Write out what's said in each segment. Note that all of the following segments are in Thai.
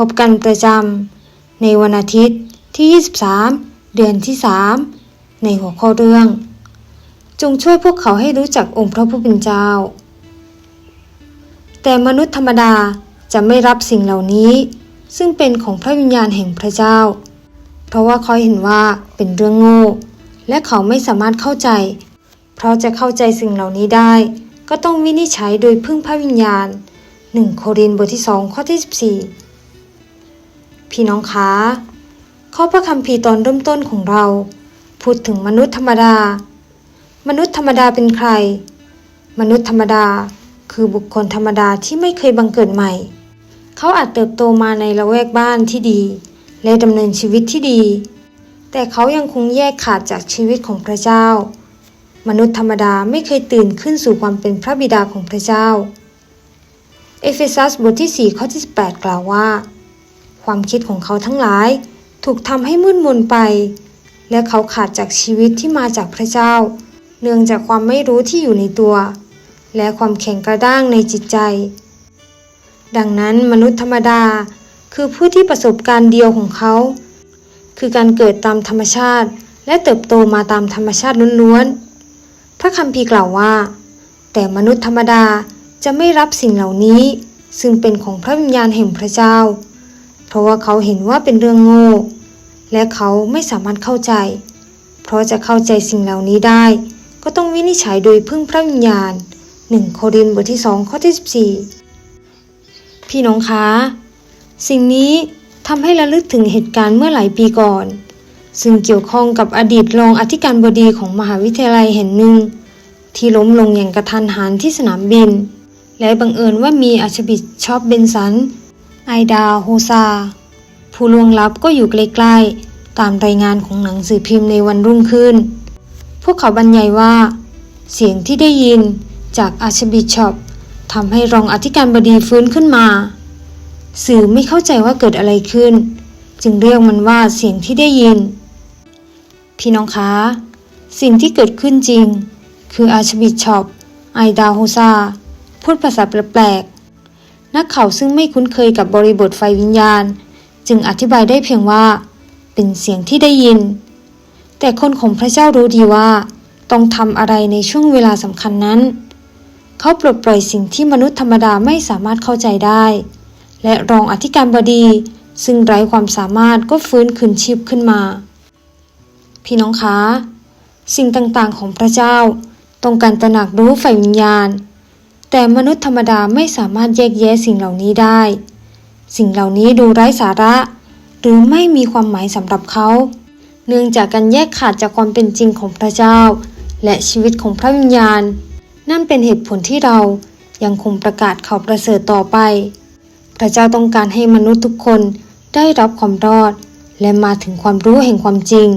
พบกันประจำในวันอาทิตย์ที่ 23 เดือนที่ 3 ในหัวข้อเรื่อง จงช่วยพวกเขาให้รู้จักองค์พระผู้เป็นเจ้า แต่มนุษย์ธรรมดาจะไม่รับสิ่งเหล่านี้ ซึ่งเป็นของพระวิญญาณแห่งพระเจ้า เพราะว่าเขาเห็นว่าเป็นเรื่องโง่และเขาไม่สามารถเข้าใจ เพราะจะเข้าใจสิ่งเหล่านี้ได้ ก็ต้องวินิจฉัยโดยพึ่งพระวิญญาณ 1 โครินธ์บทที่ 2 ข้อที่ 14 พี่น้องคะข้อพระคัมภีร์ตอนเริ่มต้นของเรา พูดถึงมนุษย์ธรรมดา มนุษย์ธรรมดาเป็นใคร มนุษย์ธรรมดาคือบุคคลธรรมดาที่ไม่เคยบังเกิดใหม่ เขาอาจเติบโตมาในละแวกบ้านที่ดี และดำเนินชีวิตที่ดี แต่เขายังคงแยกขาดจากชีวิตของพระเจ้า มนุษย์ธรรมดาไม่เคยตื่นขึ้นสู่ความเป็นพระบิดาของพระเจ้า เอเฟซัสบทที่ 4 ข้อที่ 18 กล่าวว่า ความคิดของเขาทั้งหลาย ถูกทำให้มืดมนไป และเขาขาดจากชีวิตที่มาจากพระเจ้า เนื่องจากความไม่รู้ที่อยู่ในตัว และความแข็งกระด้างในจิตใจ ดังนั้นมนุษย์ธรรมดาคือผู้ที่ประสบการณ์เดียวของเขา คือการเกิดตามธรรมชาติ และเติบโตมาตามธรรมชาติล้วนๆ พระคัมภีร์กล่าวว่า แต่มนุษย์ธรรมดาจะไม่รับสิ่งเหล่านี้ ซึ่งเป็นของพระวิญญาณแห่งพระเจ้า เพราะว่าเขาเห็นว่าเป็นเรื่องโง่ และเขาไม่สามารถเข้าใจ เพราะจะเข้าใจสิ่งเหล่านี้ได้ ก็ต้องวินิจฉัยโดยพึ่งพระวิญญาณ1โครินธ์บทที่2ข้อที่14พี่น้องคะ สิ่งนี้ทำให้ระลึกถึงเหตุการณ์เมื่อหลายปีก่อน ซึ่งเกี่ยวข้องกับอดีตรองอธิการบดีของมหาวิทยาลัยแห่งหนึ่ง ที่ล้มลงอย่างกระทันหันที่สนามบิน และบังเอิญว่ามีอาชบิดชอบเบนสัน ไอดาโฮซา ผู้ล่วงลับก็อยู่ใกล้ๆ ตามรายงานของหนังสือพิมพ์ในวันรุ่งขึ้น พวกเขาบรรยายว่า เสียงที่ได้ยินจากอาชบิชอปทำให้รองอธิการบดีฟื้นขึ้นมา สื่อไม่เข้าใจว่าเกิดอะไรขึ้น จึงเรียกมันว่าเสียงที่ได้ยิน พี่น้องคะ สิ่งที่เกิดขึ้นจริง คืออาชบิชอปไอดาโฮซาพูดภาษาแปลกๆ นักข่าวซึ่งไม่คุ้นเคยกับบริบทไฟวิญญาณ จึงอธิบายได้เพียงว่า เป็นเสียงที่ได้ยิน แต่คนของพระเจ้ารู้ดีว่า ต้องทำอะไรในช่วงเวลาสำคัญนั้น เขาปลดปล่อยสิ่งที่มนุษย์ธรรมดาไม่สามารถเข้าใจได้ และรองอธิการบดี ซึ่งไร้ความสามารถก็ฟื้นคืนชีพขึ้นมา พี่น้องคะ สิ่งต่างๆของพระเจ้า ต้องการตระหนักรู้ฝ่ายวิญญาณ แต่มนุษย์ธรรมดาไม่สามารถแยกแยะสิ่งเหล่านี้ได้ สิ่งเหล่านี้ดูไร้สาระ หรือไม่มีความหมายสำหรับเขา เนื่องจากการแยกขาดจากความเป็นจริงของพระเจ้า และชีวิตของพระวิญญาณ นั่นเป็นเหตุผลที่เรายังคงประกาศข่าวประเสริฐต่อไป พระเจ้าต้องการให้มนุษย์ทุกคนได้รับความรอด และมาถึงความรู้แห่งความจริง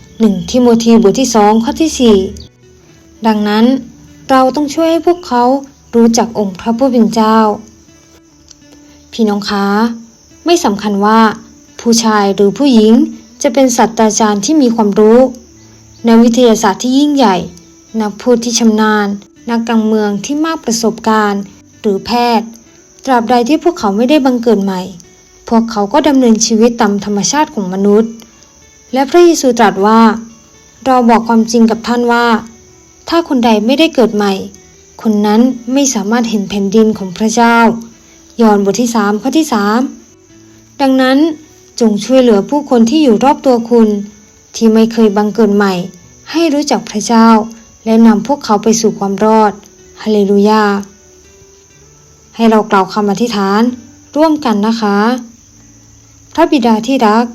1 ทิโมธีบทที่2ข้อที่ 4 ดังนั้นเราต้องช่วยให้พวกเขา รู้จักองค์พระผู้เป็นเจ้า พี่น้องคะ ไม่สำคัญว่า ผู้ชายหรือผู้หญิงจะเป็นศาสตราจารย์ที่มีความรู้นักวิทยาศาสตร์ที่ยิ่งใหญ่ นักพูดที่ชำนาญ นักการเมืองที่มากประสบการณ์ หรือแพทย์ ตราบใดที่พวกเขาไม่ได้บังเกิดใหม่ พวกเขาก็ดำเนินชีวิตตามธรรมชาติของมนุษย์ และพระเยซูตรัสว่า เราบอกความจริงกับท่านว่า ถ้าคนใดไม่ได้เกิดใหม่ คนนั้นไม่สามารถเห็นแผ่นดินของพระเจ้า ยอห์นบทที่3ข้อที่3ดังนั้นจงช่วยเหลือผู้คนที่อยู่รอบตัวคุณ ที่ไม่เคยบังเกิดใหม่ ให้รู้จักพระเจ้า และนำพวกเขาไปสู่ความรอดฮาเลลูยาให้เรากล่าวคำอธิษฐานร่วมกันนะคะ พระบิดาที่รัก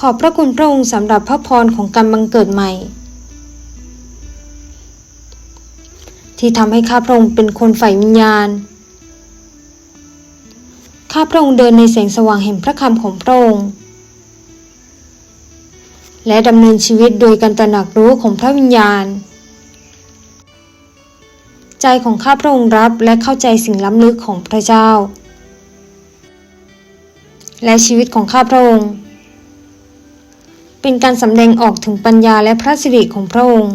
ขอบพระคุณพระองค์สำหรับพระพรของการบังเกิดใหม่ ที่ทำให้ข้าพระองค์เป็นคนฝ่ายวิญญาณ ข้าพระองค์เดินในแสงสว่างแห่งพระคำของพระองค์ และดำเนินชีวิตโดยการตระหนักรู้ของพระวิญญาณ ใจของข้าพระองค์รับและเข้าใจสิ่งล้ำลึกของพระเจ้า และชีวิตของข้าพระองค์ เป็นการสำแดงออกถึงปัญญาและพระสิริของพระองค์